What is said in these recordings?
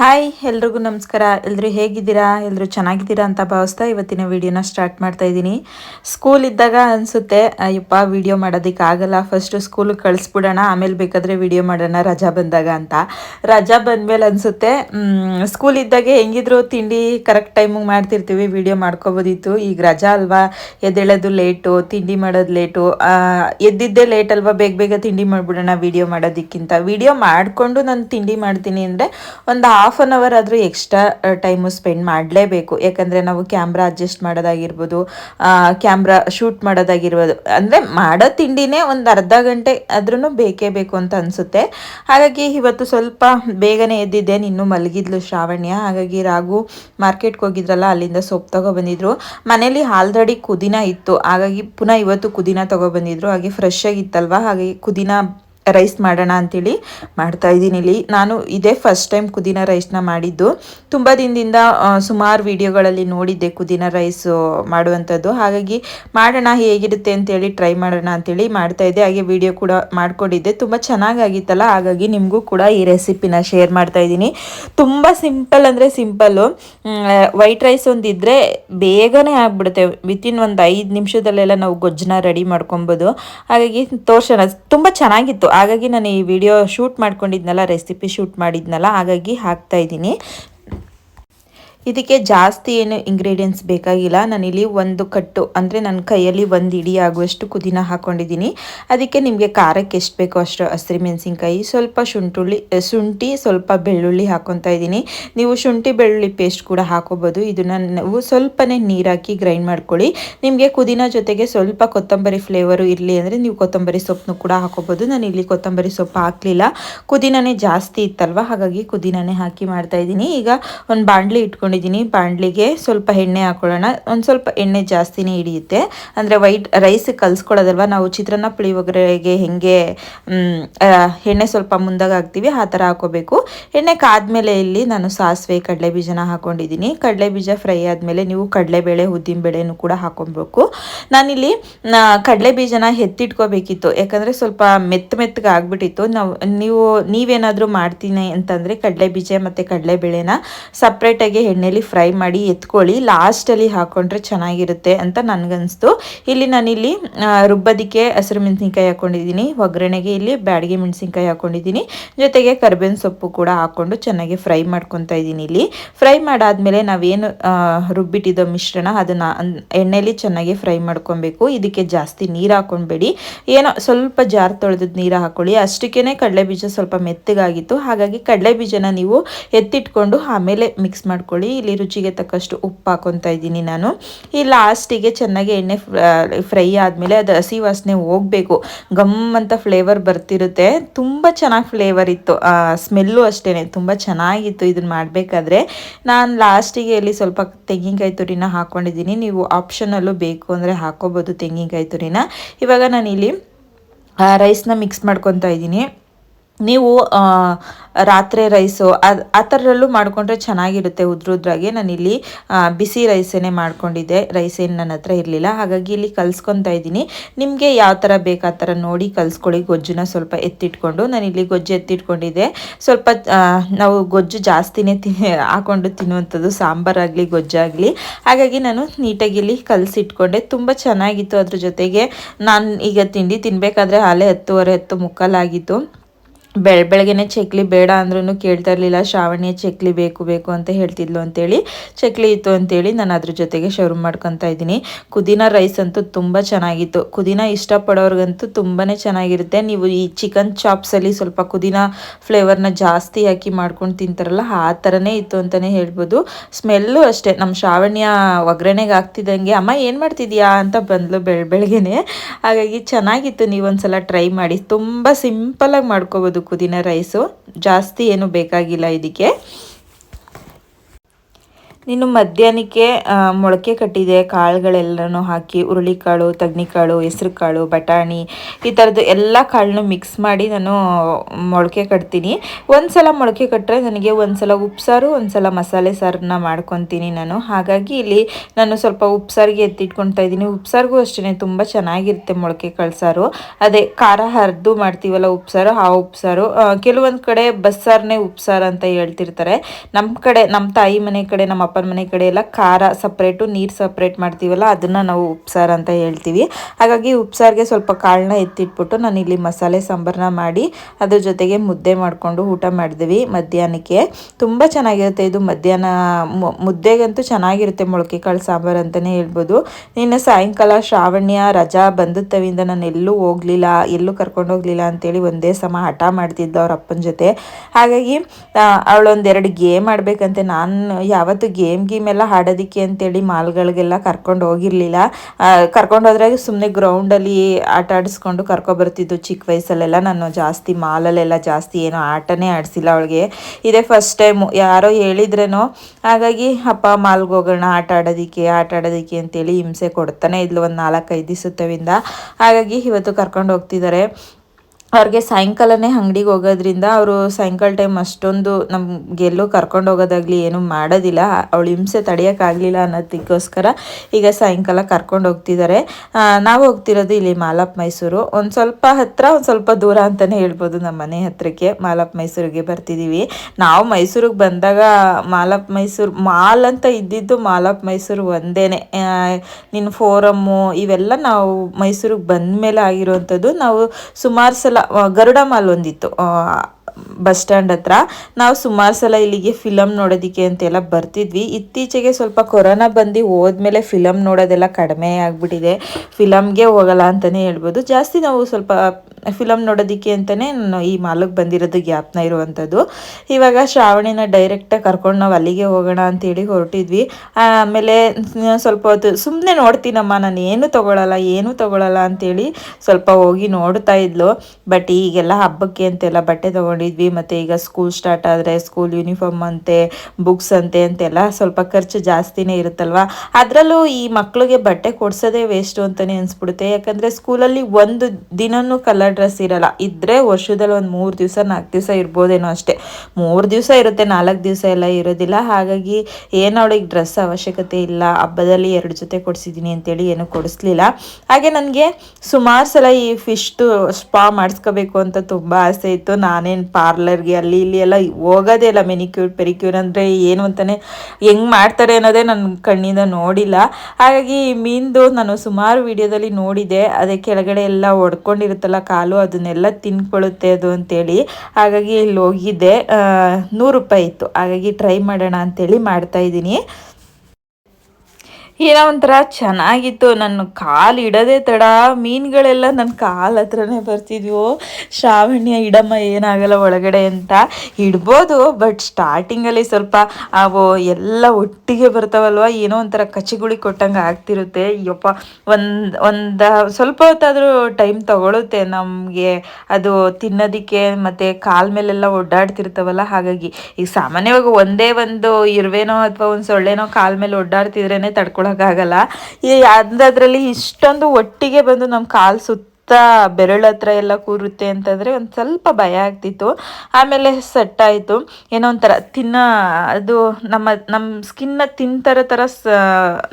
Hi, ಎಲ್ರಿಗೂ ನಮಸ್ಕಾರ. ಎಲ್ಲರೂ ಹೇಗಿದ್ದೀರಾ? ಎಲ್ಲರೂ ಚೆನ್ನಾಗಿದ್ದೀರಾ ಅಂತ ಭಾವಿಸ್ತಾ ಇವತ್ತಿನ ವಿಡಿಯೋನ ಸ್ಟಾರ್ಟ್ ಮಾಡ್ತಾ ಇದ್ದೀನಿ. ಸ್ಕೂಲ್ ಇದ್ದಾಗ ಅನಿಸುತ್ತೆ, ಅಯ್ಯಪ್ಪ, ವಿಡಿಯೋ ಮಾಡೋದಕ್ಕೆ ಆಗಲ್ಲ. ಫಸ್ಟು ಸ್ಕೂಲಿಗೆ ಕಳಿಸ್ಬಿಡೋಣ, ಆಮೇಲೆ ಬೇಕಾದರೆ ವಿಡಿಯೋ ಮಾಡೋಣ, ರಜಾ ಬಂದಾಗ ಅಂತ. ರಜಾ ಬಂದಮೇಲೆ ಅನಿಸುತ್ತೆ ಸ್ಕೂಲ್ ಇದ್ದಾಗೆ ಹೆಂಗಿದ್ರು ತಿಂಡಿ ಕರೆಕ್ಟ್ ಟೈಮಿಗೆ ಮಾಡ್ತಿರ್ತೀವಿ, ವಿಡಿಯೋ ಮಾಡ್ಕೋಬೋದಿತ್ತು. ಈಗ ರಜಾ ಅಲ್ವಾ? ಎದ್ದೇಳೋದು ಲೇಟು, ತಿಂಡಿ ಮಾಡೋದು ಲೇಟು. ಎದ್ದಿದ್ದೇ ಲೇಟ್ ಅಲ್ವಾ? ಬೇಗ ಬೇಗ ತಿಂಡಿ ಮಾಡಿಬಿಡೋಣ, ವಿಡಿಯೋ ಮಾಡೋದಕ್ಕಿಂತ. ವಿಡಿಯೋ ಮಾಡಿಕೊಂಡು ನಾನು ತಿಂಡಿ ಮಾಡ್ತೀನಿ ಅಂದರೆ ಒಂದು ಆನ್ ಅವರ್ ಆದರೂ ಎಕ್ಸ್ಟ್ರಾ ಟೈಮು ಸ್ಪೆಂಡ್ ಮಾಡಲೇಬೇಕು. ಯಾಕಂದರೆ ನಾವು ಕ್ಯಾಮ್ರಾ ಅಡ್ಜಸ್ಟ್ ಮಾಡೋದಾಗಿರ್ಬೋದು ಕ್ಯಾಮ್ರಾ ಶೂಟ್ ಮಾಡೋದಾಗಿರ್ಬೋದು. ಅಂದರೆ ಮಾಡೋ ತಿಂಡಿನೇ ಒಂದು ಅರ್ಧ ಗಂಟೆ ಆದ್ರೂ ಬೇಕೇ ಬೇಕು ಅಂತ ಅನಿಸುತ್ತೆ. ಹಾಗಾಗಿ ಇವತ್ತು ಸ್ವಲ್ಪ ಬೇಗನೆ ಎದ್ದಿದ್ದೆ ಇನ್ನೂ ಮಲಗಿದ್ಲು ಶ್ರಾವಣ್ಯ. ಹಾಗಾಗಿ ರಾಗು ಮಾರ್ಕೆಟ್ಗೆ ಹೋಗಿದ್ರಲ್ಲ, ಅಲ್ಲಿಂದ ಸೊಪ್ಪು ತೊಗೊಬಂದಿದ್ರು ಮನೇಲಿ ಆಲ್ರೆಡಿ ಕುದಿನ ಇತ್ತು. ಹಾಗಾಗಿ ಪುನಃ ಇವತ್ತು ಕುದಿನ ತೊಗೊಬಂದಿದ್ರು ಹಾಗೆ ಫ್ರೆಶ್ ಆಗಿತ್ತಲ್ವ ಹಾಗಾಗಿ ಕುದಿನ ರೈಸ್ ಮಾಡೋಣ ಅಂತೇಳಿ ಮಾಡ್ತಾ ಇದ್ದೀನಿ ಇಲ್ಲಿ. ನಾನು ಇದೇ ಫಸ್ಟ್ ಟೈಮ್ ಕುದಿನ ರೈಸ್ನ ಮಾಡಿದ್ದು. ತುಂಬ ದಿನದಿಂದ ಸುಮಾರು ವಿಡಿಯೋಗಳಲ್ಲಿ ನೋಡಿದ್ದೆ ಕುದಿನ ರೈಸ್ ಮಾಡುವಂಥದ್ದು. ಹಾಗಾಗಿ ಮಾಡೋಣ ಹೇಗಿರುತ್ತೆ ಅಂತೇಳಿ ಟ್ರೈ ಮಾಡೋಣ ಅಂತೇಳಿ ಮಾಡ್ತಾ ಇದ್ದೆ. ಹಾಗೆ ವಿಡಿಯೋ ಕೂಡ ಮಾಡ್ಕೊಂಡಿದ್ದೆ. ತುಂಬ ಚೆನ್ನಾಗಾಗಿತ್ತಲ್ಲ. ಹಾಗಾಗಿ ನಿಮಗೂ ಕೂಡ ಈ ರೆಸಿಪಿನ ಶೇರ್ ಮಾಡ್ತಾ ಇದ್ದೀನಿ. ತುಂಬ ಸಿಂಪಲ್ ಅಂದರೆ ಸಿಂಪಲ್ಲು ವೈಟ್ ರೈಸ್ ಒಂದಿದ್ದರೆ ಬೇಗನೆ ಆಗಿಬಿಡುತ್ತೆ. ವಿತಿನ್ ಒಂದು ಐದು ನಿಮಿಷದಲ್ಲೆಲ್ಲ ನಾವು ಗೊಜ್ಜನ್ನ ರೆಡಿ ಮಾಡ್ಕೊಬೋದು. ಹಾಗಾಗಿ ತೋರ್ಸೋಣ. ತುಂಬ ಚೆನ್ನಾಗಿತ್ತು. ಹಾಗಾಗಿ ನಾನು ಈ ವಿಡಿಯೋ ಶೂಟ್ ಮಾಡ್ಕೊಂಡಿದ್ನಲ್ಲ ರೆಸಿಪಿ ಶೂಟ್ ಮಾಡಿದ್ನಲ್ಲ ಹಾಗಾಗಿ ಹಾಕ್ತಾ ಇದ್ದೀನಿ. ಇದಕ್ಕೆ ಜಾಸ್ತಿ ಏನು ಇಂಗ್ರೀಡಿಯೆಂಟ್ಸ್ ಬೇಕಾಗಿಲ್ಲ. ನಾನಿಲ್ಲಿ ಒಂದು ಕಟ್ಟು, ಅಂದರೆ ನನ್ನ ಕೈಯಲ್ಲಿ ಒಂದು ಇಡಿ ಆಗುವಷ್ಟು ಕುದಿನ ಹಾಕ್ಕೊಂಡಿದ್ದೀನಿ ಅದಕ್ಕೆ ನಿಮಗೆ ಖಾರಕ್ಕೆ ಎಷ್ಟು ಬೇಕೋ ಅಷ್ಟು ಹಸಿರುಮೆಣಸಿನ್ಕಾಯಿ ಸ್ವಲ್ಪ ಶುಂಠುಳ್ಳಿ ಶುಂಠಿ, ಸ್ವಲ್ಪ ಬೆಳ್ಳುಳ್ಳಿ ಹಾಕ್ಕೊತಾ ಇದ್ದೀನಿ. ನೀವು ಶುಂಠಿ, ಬೆಳ್ಳುಳ್ಳಿ ಪೇಸ್ಟ್ ಕೂಡ ಹಾಕೋಬೋದು. ಇದನ್ನು ನಾವು ಸ್ವಲ್ಪನೇ ನೀರಾಕಿ ಗ್ರೈಂಡ್ ಮಾಡ್ಕೊಳ್ಳಿ. ನಿಮಗೆ ಕುದಿನ ಜೊತೆಗೆ ಸ್ವಲ್ಪ ಕೊತ್ತಂಬರಿ ಫ್ಲೇವರು ಇರಲಿ ಅಂದರೆ ನೀವು ಕೊತ್ತಂಬರಿ ಸೊಪ್ಪನ್ನು ಕೂಡ ಹಾಕೋಬೋದು. ನಾನು ಇಲ್ಲಿ ಕೊತ್ತಂಬರಿ ಸೊಪ್ಪು ಹಾಕಲಿಲ್ಲ. ಕುದಿನೇ ಜಾಸ್ತಿ ಇತ್ತಲ್ವ? ಹಾಗಾಗಿ ಕುದಿನೇ ಹಾಕಿ ಮಾಡ್ತಾ ಇದ್ದೀನಿ. ಈಗ ಒಂದು ಬಾಣಲಿ ಇಟ್ಕೊಂಡು ಇಟ್ಕೊಂಡಿದ್ದೀನಿ ಬಾಣಲಿಗೆ ಸ್ವಲ್ಪ ಎಣ್ಣೆ ಹಾಕೊಳ್ಳೋಣ. ಒಂದು ಸ್ವಲ್ಪ ಎಣ್ಣೆ ಜಾಸ್ತಿನೇ ಹಿಡಿಯುತ್ತೆ. ಅಂದರೆ ವೈಟ್ ರೈಸ್ ಕಲಿಸ್ಕೊಳ್ಳೋದಲ್ವ ನಾವು ಚಿತ್ರಾನ್ನ ಪುಳಿಯೋಗರೆಗೆ ಹೆಂಗೆ ಎಣ್ಣೆ ಸ್ವಲ್ಪ ಮುಂದಾಗ ಹಾಕ್ತೀವಿ, ಆ ಥರ ಹಾಕೋಬೇಕು. ಎಣ್ಣೆ ಕಾದ್ಮೇಲೆ ಇಲ್ಲಿ ನಾನು ಸಾಸಿವೆ ಕಡಲೆ ಬೀಜನ ಹಾಕೊಂಡಿದ್ದೀನಿ. ಕಡಲೆ ಬೀಜ ಫ್ರೈ ಆದಮೇಲೆ ನೀವು ಕಡಲೆಬೇಳೆ, ಉದ್ದಿನಬೇಳೆನೂ ಕೂಡ ಹಾಕೊಬೇಕು. ನಾನಿಲ್ಲಿ ಕಡಲೆ ಬೀಜನ ಎತ್ತಿಟ್ಕೋಬೇಕಿತ್ತು. ಯಾಕಂದರೆ ಸ್ವಲ್ಪ ಮೆತ್ತ ಮೆತ್ತಗೆ ಆಗ್ಬಿಟ್ಟಿತ್ತು. ನಾವು, ನೀವು, ನೀವೇನಾದರೂ ಮಾಡ್ತೀನಿ ಅಂತಂದರೆ ಕಡಲೆ ಬೀಜ ಮತ್ತು ಕಡಲೆಬೇಳೆನ ಸಪ್ರೇಟಾಗಿ ಎಣ್ಣೆ ಎಣ್ಣೆಲಿ ಫ್ರೈ ಮಾಡಿ ಎತ್ಕೊಳ್ಳಿ. ಲಾಸ್ಟಲ್ಲಿ ಹಾಕ್ಕೊಂಡ್ರೆ ಚೆನ್ನಾಗಿರುತ್ತೆ ಅಂತ ನನಗನ್ನಿಸ್ತು ಇಲ್ಲಿ ನಾನಿಲ್ಲಿ ರುಬ್ಬದಿಕ್ಕೆ ಹಸಿರು ಮೆಣಸಿನ್ಕಾಯಿ ಹಾಕ್ಕೊಂಡಿದ್ದೀನಿ ಒಗ್ಗರಣೆಗೆ ಇಲ್ಲಿ ಬ್ಯಾಡಿಗೆ ಮೆಣಸಿನ್ಕಾಯಿ ಹಾಕ್ಕೊಂಡಿದ್ದೀನಿ ಜೊತೆಗೆ ಕರ್ಬೇವಿನ ಸೊಪ್ಪು ಕೂಡ ಹಾಕ್ಕೊಂಡು ಚೆನ್ನಾಗಿ ಫ್ರೈ ಮಾಡ್ಕೊತಾ ಇದ್ದೀನಿ ಇಲ್ಲಿ. ಫ್ರೈ ಮಾಡಾದ್ಮೇಲೆ ನಾವೇನು ರುಬ್ಬಿಟ್ಟಿದ್ದೋ ಮಿಶ್ರಣ ಅದನ್ನು ಎಣ್ಣೆಲಿ ಚೆನ್ನಾಗಿ ಫ್ರೈ ಮಾಡ್ಕೊಬೇಕು. ಇದಕ್ಕೆ ಜಾಸ್ತಿ ನೀರು ಹಾಕ್ಕೊಬೇಡಿ ಏನೋ ಸ್ವಲ್ಪ ಜಾರ್ ತೊಳೆದದ್ದು ನೀರು ಹಾಕ್ಕೊಳ್ಳಿ ಅಷ್ಟಕ್ಕೇ ಕಡಲೆ ಬೀಜ ಸ್ವಲ್ಪ ಮೆತ್ತಗಾಗಿತ್ತು. ಹಾಗಾಗಿ ಕಡಲೆ ಬೀಜನ ನೀವು ಎತ್ತಿಟ್ಕೊಂಡು ಆಮೇಲೆ ಮಿಕ್ಸ್ ಮಾಡ್ಕೊಳ್ಳಿ. ಇಲ್ಲಿ ರುಚಿಗೆ ತಕ್ಕಷ್ಟು ಉಪ್ಪು ಹಾಕೊತಾ ಇದ್ದೀನಿ ನಾನು. ಈ ಲಾಸ್ಟಿಗೆ ಚೆನ್ನಾಗಿ ಎಣ್ಣೆ ಫ್ರೈ ಆದಮೇಲೆ ಅದು ಹಸಿ ವಾಸನೆ ಹೋಗಬೇಕು. ಗಮ್ ಅಂತ ಫ್ಲೇವರ್ ಬರ್ತಿರುತ್ತೆ. ತುಂಬ ಚೆನ್ನಾಗಿ ಫ್ಲೇವರ್ ಇತ್ತು. ಸ್ಮೆಲ್ಲು ಅಷ್ಟೇ ತುಂಬ ಚೆನ್ನಾಗಿತ್ತು ಇದನ್ನು ಮಾಡಬೇಕಾದ್ರೆ. ನಾನು ಲಾಸ್ಟಿಗೆ ಇಲ್ಲಿ ಸ್ವಲ್ಪ ತೆಂಗಿನಕಾಯಿ ತುರಿನ ಹಾಕ್ಕೊಂಡಿದ್ದೀನಿ ನೀವು ಆಪ್ಷನಲ್ಲೂ ಬೇಕು ಅಂದರೆ ಹಾಕೋಬೋದು ತೆಂಗಿನಕಾಯಿ ತುರಿನ. ಇವಾಗ ನಾನಿಲ್ಲಿ ರೈಸ್ನ ಮಿಕ್ಸ್ ಮಾಡ್ಕೊತಾ ಇದ್ದೀನಿ. ನೀವು ರಾತ್ರಿ ರೈಸು ಅದು, ಆ ಥರಲ್ಲೂ ಮಾಡಿಕೊಂಡ್ರೆ ಚೆನ್ನಾಗಿರುತ್ತೆ ಉದ್ರುದ್ರಾಗೆ. ನಾನಿಲ್ಲಿ ಬಿಸಿ ರೈಸೇನೆ ಮಾಡ್ಕೊಂಡಿದ್ದೆ. ರೈಸ್ ಏನು ನನ್ನ ಹತ್ರ ಇರಲಿಲ್ಲ. ಹಾಗಾಗಿ ಇಲ್ಲಿ ಕಲ್ಸ್ಕೊತಾ ಇದ್ದೀನಿ. ನಿಮಗೆ ಯಾವ ಥರ ಬೇಕು ಆ ಥರ ನೋಡಿ ಕಲ್ಸ್ಕೊಳ್ಳಿ. ಗೊಜ್ಜನ್ನ ಸ್ವಲ್ಪ ಎತ್ತಿಟ್ಕೊಂಡು. ಇಲ್ಲಿ ಗೊಜ್ಜು ಎತ್ತಿಟ್ಕೊಂಡಿದ್ದೆ. ಸ್ವಲ್ಪ ನಾವು ಗೊಜ್ಜು ಜಾಸ್ತಿನೇ ತಿ ಹಾಕೊಂಡು ತಿನ್ನುವಂಥದ್ದು ಸಾಂಬಾರಾಗಲಿ, ಗೊಜ್ಜಾಗಲಿ. ಹಾಗಾಗಿ ನಾನು ನೀಟಾಗಿ ಇಲ್ಲಿ ಕಲಸಿಟ್ಕೊಂಡೆ. ತುಂಬ ಚೆನ್ನಾಗಿತ್ತು ಅದ್ರ ಜೊತೆಗೆ. ನಾನು ಈಗ ತಿಂಡಿ ತಿನ್ನಬೇಕಾದ್ರೆ ಹಾಲೆ ಹತ್ತುವರೆ ಹತ್ತು ಮುಕ್ಕಾಲಾಗಿತ್ತು. ಬೆಳ ಬೆಳಗ್ಗೆನೆ ಚಕ್ಲಿ ಬೇಡ ಅಂದ್ರೂ ಕೇಳ್ತಾ ಇರಲಿಲ್ಲ. ಶ್ರಾವಣಿಯ ಚಕ್ಲಿ ಬೇಕು ಬೇಕು ಅಂತ ಹೇಳ್ತಿದ್ಲು ಅಂತೇಳಿ. ಚಕ್ಲಿ ಇತ್ತು ಅಂತೇಳಿ ನಾನು ಅದ್ರ ಜೊತೆಗೆ ಶುರು ಮಾಡ್ಕೊತಾ ಇದ್ದೀನಿ. ಕುದಿನ ರೈಸ್ ಅಂತೂ ತುಂಬ ಚೆನ್ನಾಗಿತ್ತು. ಕುದಿನ ಇಷ್ಟಪಡೋರ್ಗಂತೂ ತುಂಬಾ ಚೆನ್ನಾಗಿರುತ್ತೆ. ನೀವು ಈ ಚಿಕನ್ ಚಾಪ್ಸಲ್ಲಿ ಸ್ವಲ್ಪ ಕುದಿನ ಫ್ಲೇವರ್ನ ಜಾಸ್ತಿ ಹಾಕಿ ಮಾಡ್ಕೊಂಡು ತಿಂತಾರಲ್ಲ, ಆ ಥರನೇ ಇತ್ತು ಅಂತಲೇ ಹೇಳ್ಬೋದು. ಸ್ಮೆಲ್ಲು ಅಷ್ಟೇ. ನಮ್ಮ ಶ್ರಾವಣಿಯ ಒಗ್ಗರಣೆಗೆ ಆಗ್ತಿದ್ದಂಗೆ, ಅಮ್ಮ ಏನು ಮಾಡ್ತಿದ್ಯಾ? ಅಂತ ಬಂದ್ಲು ಬೆಳ, ಬೆಳಗ್ಗೆನೆ. ಹಾಗಾಗಿ ಚೆನ್ನಾಗಿತ್ತು. ನೀವೊಂದ್ಸಲ ಟ್ರೈ ಮಾಡಿ. ತುಂಬ ಸಿಂಪಲಾಗಿ ಮಾಡ್ಕೋಬೋದು. ಕುದಿನ ರೈಸು ಜಾಸ್ತಿ ಏನು ಬೇಕಾಗಿಲ್ಲ ಇದಕ್ಕೆ. ಇನ್ನು ಮಧ್ಯಾಹ್ನಕ್ಕೆ ಮೊಳಕೆ ಕಟ್ಟಿದೆ, ಕಾಳುಗಳೆಲ್ಲನೂ ಹಾಕಿ, ಹುರುಳಿಕಾಳು, ತಗ್ನಿಕಾಳು ಹೆಸ್ರು ಕಾಳು ಬಟಾಣಿ ಈ ಥರದ್ದು ಎಲ್ಲ ಕಾಳನ್ನು ಮಿಕ್ಸ್ ಮಾಡಿ ನಾನು ಮೊಳಕೆ ಕಟ್ತೀನಿ. ಒಂದ್ಸಲ ಮೊಳಕೆ ಕಟ್ಟರೆ ನನಗೆ ಒಂದ್ಸಲ ಉಪ್ಸಾರು ಒಂದ್ಸಲ ಮಸಾಲೆ ಸಾರನ್ನ ಮಾಡ್ಕೊತೀನಿ ನಾನು. ಹಾಗಾಗಿ ಇಲ್ಲಿ ನಾನು ಸ್ವಲ್ಪ ಉಪ್ಸಾರಿಗೆ ಎತ್ತಿಟ್ಕೊಳ್ತಾ ಇದ್ದೀನಿ. ಉಪ್ಸಾರಿಗೂ ಅಷ್ಟೇ ತುಂಬ ಚೆನ್ನಾಗಿರುತ್ತೆ ಮೊಳಕೆ ಕಳ್ಸಾರು ಅದೇ ಖಾರ ಹರಿದು ಮಾಡ್ತೀವಲ್ಲ ಉಪ್ಸಾರು ಆ ಉಪ್ಸಾರು ಕೆಲವೊಂದು ಕಡೆ ಬಸ್ಸಾರನೇ ಉಪ್ಸಾರು ಅಂತ ಹೇಳ್ತಿರ್ತಾರೆ. ನಮ್ಮ ಕಡೆ ನಮ್ಮ ತಾಯಿ ಮನೆ ಕಡೆ ನಮ್ಮ ಅಪ್ಪನ ಮನೆ ಕಡೆ ಎಲ್ಲ ಖಾರ ಸಪ್ರೇಟು ನೀರು ಸಪ್ರೇಟ್ ಮಾಡ್ತೀವಲ್ಲ, ಅದನ್ನು ನಾವು ಉಪ್ಸಾರು ಅಂತ ಹೇಳ್ತೀವಿ. ಹಾಗಾಗಿ ಉಪ್ಸಾರಿಗೆ ಸ್ವಲ್ಪ ಕಾಳನ್ನ ಎತ್ತಿಟ್ಬಿಟ್ಟು ನಾನು ಇಲ್ಲಿ ಮಸಾಲೆ ಸಾಂಬಾರನ್ನ ಮಾಡಿ, ಅದ್ರ ಜೊತೆಗೆ ಮುದ್ದೆ ಮಾಡಿಕೊಂಡು ಊಟ ಮಾಡಿದ್ವಿ ಮಧ್ಯಾಹ್ನಕ್ಕೆ. ತುಂಬ ಚೆನ್ನಾಗಿರುತ್ತೆ ಇದು ಮಧ್ಯಾಹ್ನ ಮುದ್ದೆಗಂತೂ ಚೆನ್ನಾಗಿರುತ್ತೆ ಮೊಳಕೆ ಕಾಳು ಸಾಂಬಾರು ಅಂತಲೇ ಹೇಳ್ಬೋದು. ನಿನ್ನೆ ಸಾಯಂಕಾಲ ಶ್ರಾವಣ್ಯ ರಜಾ ಬಂದುತ್ತವಿಂದ ನಾನು ಎಲ್ಲೂ ಹೋಗ್ಲಿಲ್ಲ, ಎಲ್ಲೂ ಕರ್ಕೊಂಡು ಹೋಗಲಿಲ್ಲ ಅಂತೇಳಿ ಒಂದೇ ಸಮ ಹಠ ಮಾಡ್ತಿದ್ದ ಅವ್ರ ಅಪ್ಪನ ಜೊತೆ. ಹಾಗಾಗಿ ಅವಳೊಂದೆರಡು ಗೇಮ್ ಆಡಬೇಕಂತೆ. ನಾನು ಯಾವತ್ತು ಗೇಮ್ ಗೀಮ್ ಎಲ್ಲ ಆಡೋದಕ್ಕೆ ಅಂತೇಳಿ ಮಾಲ್ಗಳಿಗೆಲ್ಲ ಕರ್ಕೊಂಡು ಹೋಗಿರಲಿಲ್ಲ. ಕರ್ಕೊಂಡು ಹೋದ್ರೆ ಸುಮ್ಮನೆ ಗ್ರೌಂಡಲ್ಲಿ ಆಟ ಆಡಿಸ್ಕೊಂಡು ಕರ್ಕೊಬರ್ತಿದ್ದು ಚಿಕ್ಕ ವಯಸ್ಸಲ್ಲೆಲ್ಲ. ನಾನು ಜಾಸ್ತಿ ಮಾಲಲ್ಲೆಲ್ಲ ಜಾಸ್ತಿ ಏನೋ ಆಟನೇ ಆಡಿಸಿಲ್ಲ ಅವಳಿಗೆ. ಇದೇ ಫಸ್ಟ್ ಟೈಮು ಯಾರೋ ಹೇಳಿದ್ರೇನೋ, ಹಾಗಾಗಿ ಅಪ್ಪ ಮಾಲ್ಗೆ ಹೋಗೋಣ, ಆಟ ಆಡೋದಕ್ಕೆ ಆಟ ಆಡೋದಕ್ಕೆ ಅಂತೇಳಿ ಹಿಂಸೆ ಕೊಡ್ತಾನೆ ಇದ್ಲು ಒಂದು ನಾಲ್ಕೈದು ದಿವಸದಿಂದ. ಹಾಗಾಗಿ ಇವತ್ತು ಕರ್ಕೊಂಡು ಹೋಗ್ತಿದ್ದಾರೆ. ಅವ್ರಿಗೆ ಸಾಯಂಕಾಲನೇ ಅಂಗಡಿಗೆ ಹೋಗೋದ್ರಿಂದ ಅವರು ಸಾಯಂಕಾಲ ಟೈಮ್ ಅಷ್ಟೊಂದು ನಮಗೆಲ್ಲೂ ಕರ್ಕೊಂಡು ಹೋಗೋದಾಗಲಿ ಏನೂ ಮಾಡೋದಿಲ್ಲ. ಅವಳು ಹಿಂಸೆ ತಡೆಯೋಕ್ಕಾಗಲಿಲ್ಲ ಅನ್ನೋದಕ್ಕೋಸ್ಕರ ಈಗ ಸಾಯಂಕಾಲ ಕರ್ಕೊಂಡು ಹೋಗ್ತಿದ್ದಾರೆ ನಾವು ಹೋಗ್ತಿರೋದು ಇಲ್ಲಿ ಮಾಲಪ್ ಮೈಸೂರು. ಒಂದು ಸ್ವಲ್ಪ ಹತ್ತಿರ ಒಂದು ಸ್ವಲ್ಪ ದೂರ ಅಂತಲೇ ಹೇಳ್ಬೋದು ನಮ್ಮ ಮನೆ ಹತ್ತಿರಕ್ಕೆ ಮಾಲಪ್ ಮೈಸೂರಿಗೆ ಬರ್ತಿದ್ದೀವಿ ನಾವು ಮೈಸೂರಿಗೆ ಬಂದಾಗ ಮಾಲಪ್ ಮೈಸೂರು ಮಾಲ್ ಅಂತ ಇದ್ದಿದ್ದು ಮಾಲಪ್ ಮೈಸೂರು ಒಂದೇ ನಿನ್ನ ಫೋರಮ್ಮು ಇವೆಲ್ಲ ನಾವು ಮೈಸೂರಿಗೆ ಬಂದ ಮೇಲೆ ಆಗಿರುವಂಥದ್ದು ನಾವು ಸುಮಾರು ಸಲ ಗರುಡ ಮಾಲ್ ಒಂದಿತ್ತು ಬಸ್ ಸ್ಟ್ಯಾಂಡ್ ಹತ್ರ. ನಾವು ಸುಮಾರು ಸಲ ಇಲ್ಲಿಗೆ ಫಿಲಮ್ ನೋಡೋದಕ್ಕೆ ಅಂತೆಲ್ಲ ಬರ್ತಿದ್ವಿ. ಇತ್ತೀಚೆಗೆ ಸ್ವಲ್ಪ ಕೊರೋನಾ ಬಂದು ಹೋದ್ಮೇಲೆ ಫಿಲಮ್ ನೋಡೋದೆಲ್ಲ ಕಡಿಮೆ ಆಗಿಬಿಟ್ಟಿದೆ. ಫಿಲಮ್ಗೆ ಹೋಗಲ್ಲ ಅಂತಲೇ ಹೇಳ್ಬೋದು. ಜಾಸ್ತಿ ನಾವು ಸ್ವಲ್ಪ ಫಿಲಮ್ ನೋಡೋದಕ್ಕೆ ಅಂತಲೇ ನಾನು ಈ ಮಾಲಕ್ಕೆ ಬಂದಿರೋದು ಗ್ಯಾಪ್ನ ಇರುವಂಥದ್ದು. ಇವಾಗ ಶ್ರಾವಣಿನ ಡೈರೆಕ್ಟಾಗಿ ಕರ್ಕೊಂಡು ನಾವು ಅಲ್ಲಿಗೆ ಹೋಗೋಣ ಅಂತೇಳಿ ಹೊರಟಿದ್ವಿ. ಆಮೇಲೆ ಸ್ವಲ್ಪ ಹೊತ್ತು ಸುಮ್ಮನೆ ನೋಡ್ತೀನಮ್ಮ, ನಾನು ಏನು ತೊಗೊಳಲ್ಲ ಏನು ತೊಗೊಳಲ್ಲ ಅಂತೇಳಿ ಸ್ವಲ್ಪ ಹೋಗಿ ನೋಡ್ತಾ ಇದ್ಲು. ಬಟ್ ಈಗೆಲ್ಲ ಹಬ್ಬಕ್ಕೆ ಅಂತೆಲ್ಲ ಬಟ್ಟೆ ತೊಗೊಂಡಿದ್ವಿ, ಮತ್ತು ಈಗ ಸ್ಕೂಲ್ ಸ್ಟಾರ್ಟ್ ಆದರೆ ಸ್ಕೂಲ್ ಯೂನಿಫಾರ್ಮ್ ಅಂತೆ ಬುಕ್ಸ್ ಅಂತೆ ಅಂತೆಲ್ಲ ಸ್ವಲ್ಪ ಖರ್ಚು ಜಾಸ್ತಿನೇ ಇರುತ್ತಲ್ವ? ಅದರಲ್ಲೂ ಈ ಮಕ್ಕಳಿಗೆ ಬಟ್ಟೆ ಕೊಡ್ಸೋದೇ ವೇಸ್ಟು ಅಂತಲೇ ಅನಿಸ್ಬಿಡುತ್ತೆ. ಯಾಕಂದರೆ ಸ್ಕೂಲಲ್ಲಿ ಒಂದು ದಿನವೂ ಕಲರ್ ಡ್ರೆಸ್ ಇರಲ್ಲ. ಇದ್ದರೆ ವರ್ಷದಲ್ಲಿ ಒಂದು ಮೂರು ದಿವಸ, ನಾಲ್ಕು ದಿವಸ ಇರ್ಬೋದೇನೋ ಅಷ್ಟೇ. ಮೂರು ದಿವಸ ಇರುತ್ತೆ, ನಾಲ್ಕು ದಿವಸ ಎಲ್ಲ ಇರೋದಿಲ್ಲ. ಹಾಗಾಗಿ ಏನು ಅವಳಿಗೆ ಡ್ರೆಸ್ ಅವಶ್ಯಕತೆ ಇಲ್ಲ, ಹಬ್ಬದಲ್ಲಿ ಎರಡು ಜೊತೆ ಕೊಡಿಸಿದ್ದೀನಿ ಅಂತೇಳಿ ಏನು ಕೊಡಿಸ್ಲಿಲ್ಲ. ಹಾಗೆ ನನಗೆ ಸುಮಾರು ಸಲ ಈ ಫಿಶ್ಟು ಸ್ಪಾ ಮಾಡಿಸ್ಕೋಬೇಕು ಅಂತ ತುಂಬ ಆಸೆ ಇತ್ತು. ನಾನೇನು ಪಾರ್ಲರ್ಗೆ ಅಲ್ಲಿ, ಇಲ್ಲಿ ಎಲ್ಲ ಹೋಗೋದೇ ಇಲ್ಲ. ಮೆನಿಕ್ಯೂರ್ ಪೆರಿಕ್ಯೂರ್ ಅಂದರೆ ಏನು ಅಂತಲೇ ಹೆಂಗೆ ಮಾಡ್ತಾರೆ ಅನ್ನೋದೇ ನನ್ನ ಕಣ್ಣಿಂದ ನೋಡಿಲ್ಲ. ಹಾಗಾಗಿ ಮೀನ್ದು ನಾನು ಸುಮಾರು ವಿಡಿಯೋದಲ್ಲಿ ನೋಡಿದೆ ಅದೇ ಕೆಳಗಡೆ ಎಲ್ಲ ಒಡ್ಕೊಂಡಿರುತ್ತಲ್ಲ ಕಾಲು ಅದನ್ನೆಲ್ಲ ತಿನ್ಕೊಳ್ಳುತ್ತೆ ಅದು ಅಂತೇಳಿ. ಹಾಗಾಗಿ ಇಲ್ಲಿ ಹೋಗಿದ್ದೆ ನೂರು ರೂಪಾಯಿ ಇತ್ತು. ಹಾಗಾಗಿ ಟ್ರೈ ಮಾಡೋಣ ಅಂತೇಳಿ ಮಾಡ್ತಾ ಇದ್ದೀನಿ. ಏನೋ ಒಂಥರ ಚೆನ್ನಾಗಿತ್ತು. ನನ್ನ ಕಾಲು ಇಡೋದೇ ತಡ, ಮೀನುಗಳೆಲ್ಲ ನನ್ನ ಕಾಲು ಹತ್ರನೇ ಬರ್ತಿದ್ವು. ಶ್ರಾವಣ್ಯ, ಇಡಮ್ಮ, ಏನಾಗಲ್ಲ ಒಳಗಡೆ ಅಂತ ಇಡ್ಬೋದು. ಬಟ್ ಸ್ಟಾರ್ಟಿಂಗಲ್ಲಿ ಸ್ವಲ್ಪ, ಅವು ಎಲ್ಲ ಒಟ್ಟಿಗೆ ಬರ್ತಾವಲ್ವ, ಏನೋ ಒಂಥರ ಕಚಿಗುಳಿ ಕೊಟ್ಟಂಗೆ ಆಗ್ತಿರುತ್ತೆ. ಯಪ್ಪ, ಒಂದು ಒಂದು, ಸ್ವಲ್ಪ ಹೊತ್ತಾದರೂ ಟೈಮ್ ತಗೊಳುತ್ತೆ ನಮಗೆ. ಅದು ತಿನ್ನೋದಕ್ಕೆ ಮತ್ತು ಕಾಲ ಮೇಲೆಲ್ಲ ಒಡ್ಡಾಡ್ತಿರ್ತಾವಲ್ಲ, ಹಾಗಾಗಿ ಈಗ ಸಾಮಾನ್ಯವಾಗಿ ಒಂದೇ ಒಂದು ಇರುವೆನೋ ಅಥವಾ ಒಂದು ಸೊಳ್ಳೆನೋ ಕಾಲ ಮೇಲೆ ಒಡ್ಡಾಡ್ತಿದ್ರೇ ತಡ್ಕೊಳಕ್ಕಾಗಲ್ಲ ಈ ಅಂಥದ್ರಲ್ಲಿ ಇಷ್ಟೊಂದು ಒಟ್ಟಿಗೆ ಬಂದು ನಮ್ಮ ಕಾಲು ಸುತ್ತ ಬೆರಳ ಹತ್ರ ಎಲ್ಲ ಕೂರುತ್ತೆ ಅಂತಂದರೆ ಒಂದು ಸ್ವಲ್ಪ ಭಯ ಆಗ್ತಿತ್ತು. ಆಮೇಲೆ ಸೆಟ್ ಆಯಿತು. ಏನೋ ಒಂಥರ ತಿನ್ನ, ಅದು ನಮ್ಮ ನಮ್ಮ ಸ್ಕಿನ್ನ ತಿಂತರ ಥರ ಸ,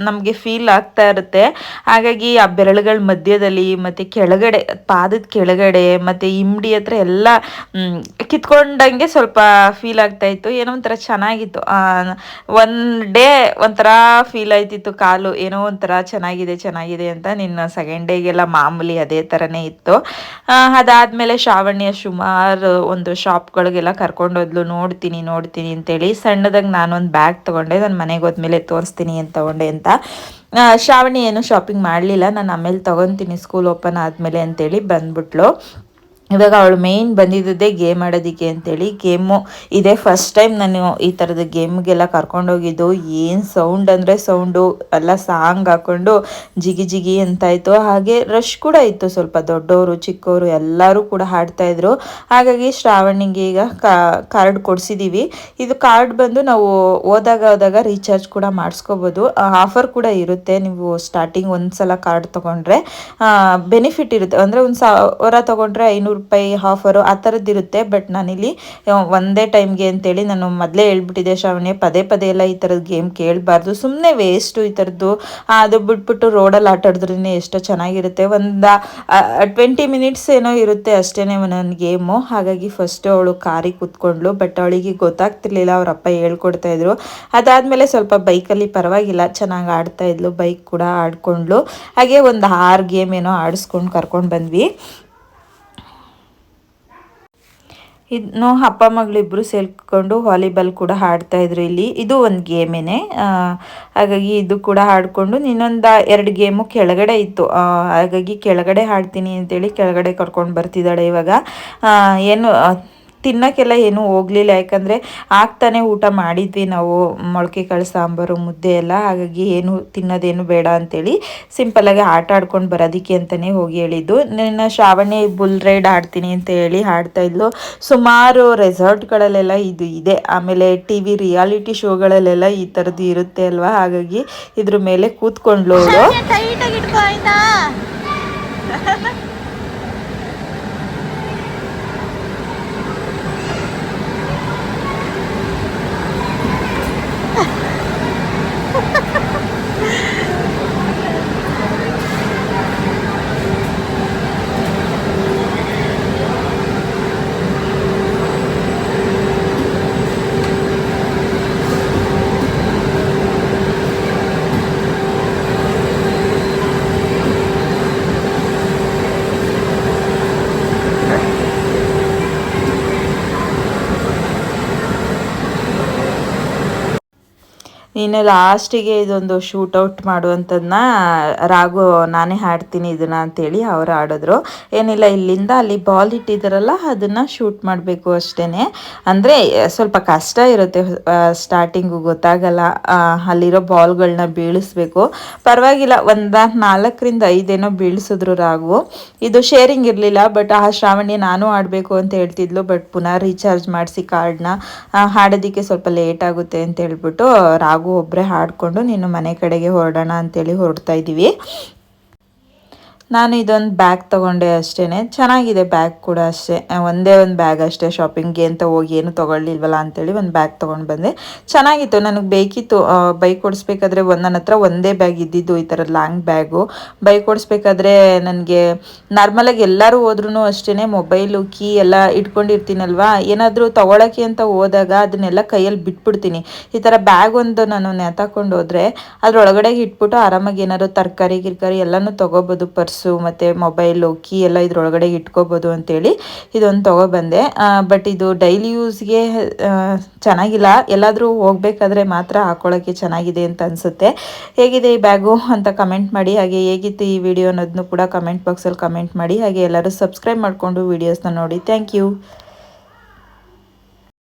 ನಮಗೆ ಫೀಲ್ ಆಗ್ತಾ ಇರುತ್ತೆ. ಹಾಗಾಗಿ ಆ ಬೆರಳುಗಳ ಮಧ್ಯದಲ್ಲಿ ಮತ್ತು ಕೆಳಗಡೆ, ಪಾದದ ಕೆಳಗಡೆ ಮತ್ತು ಇಮ್ಡಿ ಹತ್ರ ಎಲ್ಲ ಕಿತ್ಕೊಂಡಂಗೆ ಸ್ವಲ್ಪ ಫೀಲ್ ಆಗ್ತಾ ಇತ್ತು. ಏನೋ ಒಂಥರ ಚೆನ್ನಾಗಿತ್ತು. ಒನ್ ಡೇ ಒಂಥರ ಫೀಲ್ ಆಯ್ತಿತ್ತು ಕಾಲು. ಏನೋ ಒಂಥರ ಚೆನ್ನಾಗಿದೆ ಚೆನ್ನಾಗಿದೆ ಅಂತ ನಿನ್ನ ಸೆಕೆಂಡ್ ಡೇಗೆಲ್ಲ ಮಾಮೂಲಿ ಅದೇ ಥರನೇ ಇತ್ತು. ಅದಾದ್ಮೇಲೆ ಶ್ರಾವಣ್ಯ ಸುಮಾರು ಒಂದು ಶಾಪ್ಗಳಿಗೆಲ್ಲ ಕರ್ಕೊಂಡೋದ್ಲು, ನೋಡ್ತೀನಿ ನೋಡ್ತೀನಿ ಅಂತೇಳಿ ಸಣ್ಣದಾಗಿ ನಾನೊಂದು ಬ್ಯಾಗ್ ತಗೊಂಡೆ, ನಾನು ಮನೆಗೆ ಹೋದ್ಮೇಲೆ ತೋರಿಸ್ತೀನಿ ಅಂತ ತಗೊಂಡೆ ಅಂತ. ಶ್ರಾವಣಿ ಏನು ಶಾಪಿಂಗ್ ಮಾಡಲಿಲ್ಲ, ನಾನು ಆಮೇಲೆ ತೊಗೊತೀನಿ ಸ್ಕೂಲ್ ಓಪನ್ ಆದಮೇಲೆ ಅಂತೇಳಿ ಬಂದ್ಬಿಟ್ಲು. ಇವಾಗ ಅವಳು ಮೇಯ್ನ್ ಬಂದಿದ್ದದ್ದೇ ಗೇಮ್ ಆಡೋದಕ್ಕೆ ಅಂತೇಳಿ ಗೇಮು ಇದೇ. ಫಸ್ಟ್ ಟೈಮ್ ನಾನು ಈ ಥರದ ಗೇಮ್ಗೆಲ್ಲ ಕರ್ಕೊಂಡೋಗಿದ್ದು ಏನು ಸೌಂಡ್ ಅಂದರೆ ಸೌಂಡು ಎಲ್ಲ ಸಾಂಗ್ ಹಾಕ್ಕೊಂಡು ಜಿಗಿ ಜಿಗಿ ಅಂತ ಇತ್ತು ಹಾಗೆ ರಶ್ ಕೂಡ ಇತ್ತು ಸ್ವಲ್ಪ. ದೊಡ್ಡವರು, ಚಿಕ್ಕವರು ಎಲ್ಲರೂ ಕೂಡ ಹಾಡ್ತಾಯಿದ್ರು ಹಾಗಾಗಿ ಶ್ರಾವಣಿಗೆ ಈಗ ಕಾರ್ಡ್ ಕೊಡಿಸಿದ್ದೀವಿ ಇದು ಕಾರ್ಡ್ ಬಂದು ನಾವು ಹೋದಾಗ ಹೋದಾಗ ರೀಚಾರ್ಜ್ ಕೂಡ ಮಾಡಿಸ್ಕೋಬೋದು. ಆಫರ್ ಕೂಡ ಇರುತ್ತೆ. ನೀವು ಸ್ಟಾರ್ಟಿಂಗ್ ಒಂದು ಸಲ ಕಾರ್ಡ್ ತೊಗೊಂಡ್ರೆ ಬೆನಿಫಿಟ್ ಇರುತ್ತೆ. ಅಂದರೆ ಒಂದು ಸಾವಿರ ತೊಗೊಂಡ್ರೆ ಐನೂರು ರೂಪಾಯಿ ಆಫರು ಆ ಥರದ್ದು ಇರುತ್ತೆ. ಬಟ್ ನಾನಿಲ್ಲಿ ಒಂದೇ ಟೈಮ್ಗೆ ಅಂತೇಳಿ ನಾನು ಮೊದಲೇ ಹೇಳ್ಬಿಟ್ಟಿದ್ದೆ ಶ್ರಾವಣಿ ಪದೇ ಪದೇ ಎಲ್ಲ ಈ ಥರದ ಗೇಮ್ ಕೇಳಬಾರ್ದು. ಸುಮ್ಮನೆ ವೇಸ್ಟು ಈ ಥರದ್ದು ಅದು ಬಿಟ್ಬಿಟ್ಟು ರೋಡಲ್ಲಿ ಆಟ ಆಡಿದ್ರೇ ಎಷ್ಟೋ ಚೆನ್ನಾಗಿರುತ್ತೆ. ಒಂದು ಟ್ವೆಂಟಿ ಮಿನಿಟ್ಸ್ ಏನೋ ಇರುತ್ತೆ ಅಷ್ಟೇ ಒಂದೊಂದು ಗೇಮು ಹಾಗಾಗಿ ಫಸ್ಟು ಅವಳು ಕಾರಿಗೆ ಕೂತ್ಕೊಂಡ್ಳು. ಬಟ್ ಅವಳಿಗೆ ಗೊತ್ತಾಗ್ತಿರ್ಲಿಲ್ಲ, ಅವ್ರ ಅಪ್ಪ ಹೇಳ್ಕೊಡ್ತಾ ಇದ್ರು. ಅದಾದಮೇಲೆ ಸ್ವಲ್ಪ ಬೈಕಲ್ಲಿ ಪರವಾಗಿಲ್ಲ, ಚೆನ್ನಾಗಿ ಆಡ್ತಾ ಇದ್ಲು. ಬೈಕ್ ಕೂಡ ಆಡ್ಕೊಂಡ್ಲು ಹಾಗೆ ಒಂದು ಆರು ಗೇಮ್ ಏನೋ ಆಡಿಸ್ಕೊಂಡು ಕರ್ಕೊಂಡು ಬಂದ್ವಿ. ಇನ್ನು ಅಪ್ಪ ಮಗಳಿಬ್ಬರು ಸೇರ್ಕೊಂಡು ವಾಲಿಬಾಲ್ ಕೂಡ ಆಡ್ತಾ ಇದ್ರು ಇಲ್ಲಿ. ಇದು ಒಂದು ಗೇಮೇನೆ ಹಾಗಾಗಿ ಇದು ಕೂಡ ಆಡ್ಕೊಂಡು ಇನ್ನೊಂದು ಎರಡು ಗೇಮು ಕೆಳಗಡೆ ಇತ್ತು. ಹಾಗಾಗಿ ಕೆಳಗಡೆ ಆಡ್ತೀನಿ ಅಂತೇಳಿ ಕೆಳಗಡೆ ಕರ್ಕೊಂಡು ಬರ್ತಿದ್ದಾಳೆ ಇವಾಗ. ಏನು ತಿನ್ನೋಕ್ಕೆಲ್ಲ ಏನೂ ಹೋಗ್ಲಿಲ್ಲ. ಯಾಕಂದರೆ ಆಗ್ತಾನೆ ಊಟ ಮಾಡಿದ್ವಿ ನಾವು, ಮೊಳಕೆ ಕಾಳು, ಸಾಂಬಾರು, ಮುದ್ದೆ ಎಲ್ಲ. ಹಾಗಾಗಿ ಏನು ತಿನ್ನೋದೇನು ಬೇಡ ಅಂತೇಳಿ ಸಿಂಪಲ್ಲಾಗಿ ಆಟ ಆಡ್ಕೊಂಡು ಬರೋದಕ್ಕೆ ಅಂತಲೇ ಹೋಗಿ ಹೇಳಿದ್ದು. ನಿನ್ನ ಶ್ರಾವಣಿ ಬುಲ್ ರೈಡ್ ಆಡ್ತೀನಿ ಅಂತ ಹೇಳಿ ಹಾಡ್ತಾ ಇದ್ಲು. ಸುಮಾರು ರೆಸಾರ್ಟ್ಗಳಲ್ಲೆಲ್ಲ ಇದು ಇದೆ. ಆಮೇಲೆ ಟಿ ವಿ ರಿಯಾಲಿಟಿ ಶೋಗಳಲ್ಲೆಲ್ಲ ಈ ಥರದ್ದು ಇರುತ್ತೆ ಅಲ್ವಾ? ಹಾಗಾಗಿ ಇದ್ರ ಮೇಲೆ ಕೂತ್ಕೊಂಡ್ಲು ನೀನು ಲಾಸ್ಟಿಗೆ ಇದೊಂದು ಶೂಟೌಟ್ ಮಾಡುವಂಥದ್ದನ್ನ ರಾಗು ನಾನೇ ಹಾಡ್ತೀನಿ ಇದನ್ನ ಅಂತೇಳಿ ಅವ್ರು ಆಡಿದ್ರು. ಏನಿಲ್ಲ, ಇಲ್ಲಿಂದ ಅಲ್ಲಿ ಬಾಲ್ ಇಟ್ಟಿದ್ದಾರಲ್ಲ ಅದನ್ನು ಶೂಟ್ ಮಾಡಬೇಕು ಅಷ್ಟೇ ಅಂದರೆ, ಸ್ವಲ್ಪ ಕಷ್ಟ ಇರುತ್ತೆ ಸ್ಟಾರ್ಟಿಂಗು ಗೊತ್ತಾಗಲ್ಲ ಅಲ್ಲಿರೋ ಬಾಲ್ಗಳನ್ನ ಬೀಳಿಸ್ಬೇಕು. ಪರವಾಗಿಲ್ಲ, ಒಂದು ನಾಲ್ಕರಿಂದ ಐದೇನೋ ಬೀಳಿಸಿದ್ರು ರಾಗು ಇದು ಶೇರಿಂಗ್ ಇರಲಿಲ್ಲ ಬಟ್ ಆ ಶ್ರಾವಣಿ ನಾನು ಆಡಬೇಕು ಅಂತ ಹೇಳ್ತಿದ್ಲು ಬಟ್ ಪುನಃ ರೀಚಾರ್ಜ್ ಮಾಡಿಸಿ ಕಾರ್ಡ್ನ ಹಾಡೋದಕ್ಕೆ ಸ್ವಲ್ಪ ಲೇಟ್ ಆಗುತ್ತೆ ಅಂತ ಹೇಳ್ಬಿಟ್ಟು ರಾಘು ಹಾಗೂ ಒಬ್ಬರೇ ಹಾಡಿಕೊಂಡು ನೀನು ಮನೆ ಕಡೆಗೆ ಹೊರಡೋಣ ಅಂತೇಳಿ ಹೊರಡ್ತಾ ಇದ್ದೀವಿ. ನಾನು ಇದೊಂದು ಬ್ಯಾಗ್ ತೊಗೊಂಡೆ ಅಷ್ಟೇ ಚೆನ್ನಾಗಿದೆ ಬ್ಯಾಗ್ ಕೂಡ ಅಷ್ಟೇ. ಒಂದೇ ಒಂದು ಬ್ಯಾಗ್ ಅಷ್ಟೇ ಶಾಪಿಂಗ್ಗೆ ಅಂತ ಹೋಗಿ ಏನು ತೊಗೊಳ್ಳಿಲ್ವಲ್ಲ ಅಂತೇಳಿ ಒಂದು ಬ್ಯಾಗ್ ತೊಗೊಂಡು ಬಂದೆ. ಚೆನ್ನಾಗಿತ್ತು. ನನಗೆ ಬೇಕಿತ್ತು. ಬೈಕ್ ಓಡಿಸ್ಬೇಕಾದ್ರೆ ಒಂದು ನನ್ನ ಹತ್ರ ಒಂದೇ ಬ್ಯಾಗ್ ಇದ್ದಿದ್ದು ಈ ಥರ ಲಾಂಗ್ ಬ್ಯಾಗು ಬೈಕ್ ಓಡಿಸ್ಬೇಕಾದ್ರೆ ನನಗೆ ನಾರ್ಮಲಾಗಿ ಎಲ್ಲರೂ ಹೋದ್ರೂ ಅಷ್ಟೇ ಮೊಬೈಲು ಕೀ ಎಲ್ಲ ಇಟ್ಕೊಂಡಿರ್ತೀನಲ್ವಾ? ಏನಾದರೂ ತೊಗೊಳಕ್ಕೆ ಅಂತ ಹೋದಾಗ ಅದನ್ನೆಲ್ಲ ಕೈಯಲ್ಲಿ ಬಿಟ್ಬಿಡ್ತೀನಿ. ಈ ಥರ ಬ್ಯಾಗ್ ಒಂದು ನಾನು ನೆತಾಕೊಂಡು ಹೋದರೆ ಅದರೊಳಗಡೆ ಇಟ್ಬಿಟ್ಟು ಆರಾಮಾಗಿ ಏನಾದ್ರು ತರಕಾರಿ, ಗಿರ್ಕಾರಿ ಎಲ್ಲನೂ ತೊಗೋಬೋದು. ಪರ್ಸ್ ಪರ್ಸು ಮತ್ತು ಮೊಬೈಲು ಕೀ ಎಲ್ಲ ಇದ್ರೊಳಗಡೆ ಇಟ್ಕೋಬೋದು ಅಂತೇಳಿ ಇದೊಂದು ತೊಗೊಬಂದೆ. ಬಟ್ ಇದು ಡೈಲಿ ಯೂಸ್ಗೆ ಚೆನ್ನಾಗಿಲ್ಲ. ಎಲ್ಲಾದರೂ ಹೋಗಬೇಕಾದ್ರೆ ಮಾತ್ರ ಹಾಕೊಳ್ಳೋಕ್ಕೆ ಚೆನ್ನಾಗಿದೆ ಅಂತ ಅನಿಸುತ್ತೆ. ಹೇಗಿದೆ ಈ ಬ್ಯಾಗು ಅಂತ ಕಮೆಂಟ್ ಮಾಡಿ. ಹಾಗೆ ಹೇಗಿತ್ತು ಈ ವಿಡಿಯೋ ಅನ್ನೋದನ್ನು ಕೂಡ ಕಮೆಂಟ್ ಬಾಕ್ಸಲ್ಲಿ ಕಮೆಂಟ್ ಮಾಡಿ. ಹಾಗೆ ಎಲ್ಲರೂ ಸಬ್ಸ್ಕ್ರೈಬ್ ಮಾಡಿಕೊಂಡು ವೀಡಿಯೋಸ್ನ ನೋಡಿ. Thank you